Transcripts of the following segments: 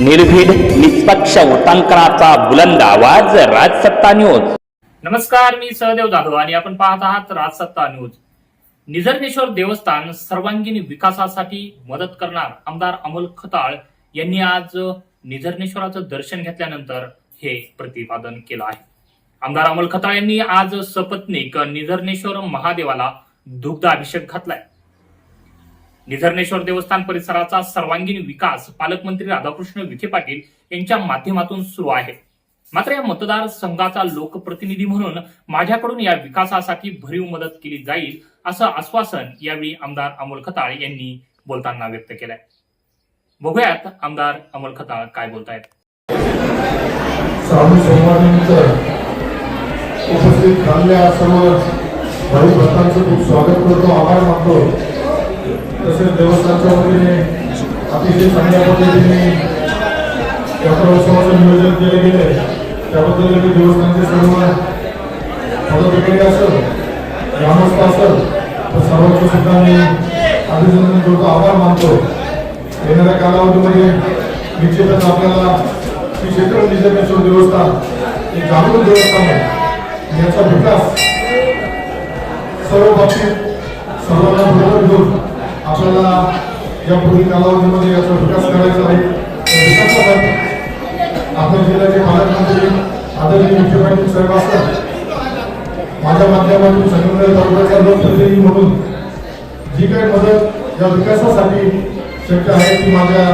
निर्भीड निष्पक्ष उटांकनाचा बुलंद आवाज राजसत्ता न्यूज. नमस्कार मी सहदेव जाधव आणि आपण पाहत आहात राजसत्ता न्यूज. निझर्नेश्वर देवस्थान सर्वांगीण विकासासाठी मदत करणार आमदार अमोल खताळ यांनी आज निझर्नेश्वराचं दर्शन घेतल्यानंतर हे प्रतिपादन केलं आहे. आमदार अमोल खताळ यांनी आज सपत्नीक निझर्नेश्वर महादेवाला दुग्ध अभिषेक घातलाय. निझर्नेश्वर देवस्थान परिसराचा सर्वांगीण विकास पालकमंत्री राधाकृष्ण विखे पाटील यांच्या माध्यमातून सुरू आहे. मात्र या मतदारसंघाचा लोकप्रतिनिधी म्हणून माझ्याकडून या विकासासाठी भरीव मदत केली जाईल असं आश्वासन यावेळी आमदार अमोल खताळ यांनी बोलताना व्यक्त केलंय. बघूयात आमदार अमोल खताळ काय बोलतायत. उपस्थित खूप स्वागत करतो. आभार मानतो. तसेच देवस्थानच्या वतीने अतिशय चांगल्या पद्धतीने यात्रोत्सवाचं नियोजन केले गेले. त्याबद्दल मी देवस्थानचे सर्व पदाधिकारी असेल ग्रामस्थ असेल तर सर्वांचं सुद्धा मी अभिनंदन करतो आभार मानतो. येणाऱ्या कालावधीमध्ये निश्चितच आपल्याला श्री क्षेत्र निसर्गेश्वर देवस्थान हे जागृत देवस्थान आहे. याचा विकास सर्व बाबतीत सर्वांना बरोबर घेऊन आपल्याला या पुढील कालावधीमध्ये याचा विकास करायचा आहे. विकासासाठी आपल्या जिल्ह्याचे पालकमंत्री आदरणीय मुख्यमंत्री साहेब असतात. माझ्या माध्यमातून संगमनेर तालुक्याचा लोकप्रतिनिधी म्हणून जी काही मदत या विकासासाठी शक्य आहे ती माझ्या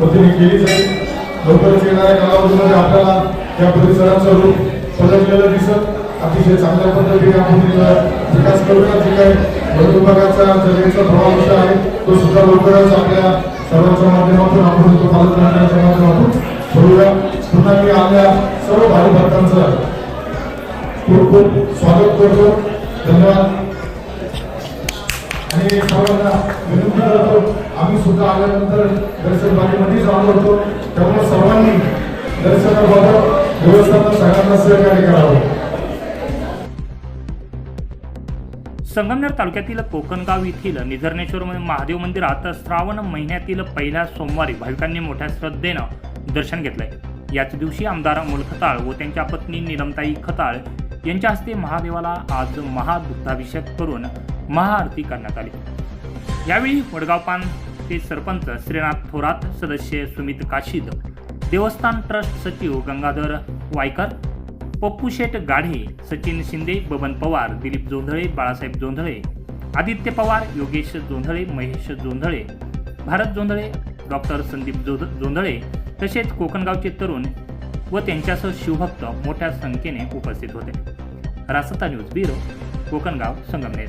वतीने केली जाईल. लवकरच येणाऱ्या कालावधीमध्ये आपल्याला या परिसराचं रूप बदललेलं दिसत अतिशय चांगल्या पद्धतीने आपण विकास करूया. जे काही वन विभागाचा जनतेचा विषय आहे तो सुद्धा लवकरच आपल्या सर्वांच्या माध्यमातून आपण तो पालकमंत्र्यांच्या माध्यमातून बोलूया पुन्हा मी आपल्या सर्व भाई भक्तांचं खूप खूप स्वागत करतो. धन्यवाद. आणि सर्वांना विनंती करतो आम्ही सुद्धा आल्यानंतर दर्शन बागेमध्येच आलो होतो त्यामुळे सर्वांनी दर्शनाबाबत व्यवस्थापन सगळ्यांना सहकार्य करावं. संगमनेर तालुक्यातील कोकणगाव येथील निझर्नेश्वर महादेव मंदिरात श्रावण महिन्यातील पहिल्या सोमवारी भाविकांनी मोठ्या श्रद्धेनं दर्शन घेतलंय. याच दिवशी आमदार अमोल खताळ व त्यांच्या पत्नी निलमताई खताळ यांच्या हस्ते महादेवाला आज महादुग्धाभिषेक करून महाआरती करण्यात आली. यावेळी वडगाव ते सरपंच श्रीनाथ थोरात सदस्य सुमित काशीद देवस्थान ट्रस्ट सचिव गंगाधर वायकर पप्पू शेठ गाढे सचिन शिंदे बबन पवार दिलीप जोंधळे बाळासाहेब जोंधळे आदित्य पवार योगेश जोंधळे महेश जोंधळे भारत जोंधळे डॉक्टर संदीप जोध जोंधळे तसेच कोकणगावचे तरुण व त्यांच्यासह शिवभक्त मोठ्या संख्येने उपस्थित होते. Rahata news bureau Kokangaon Sangamner.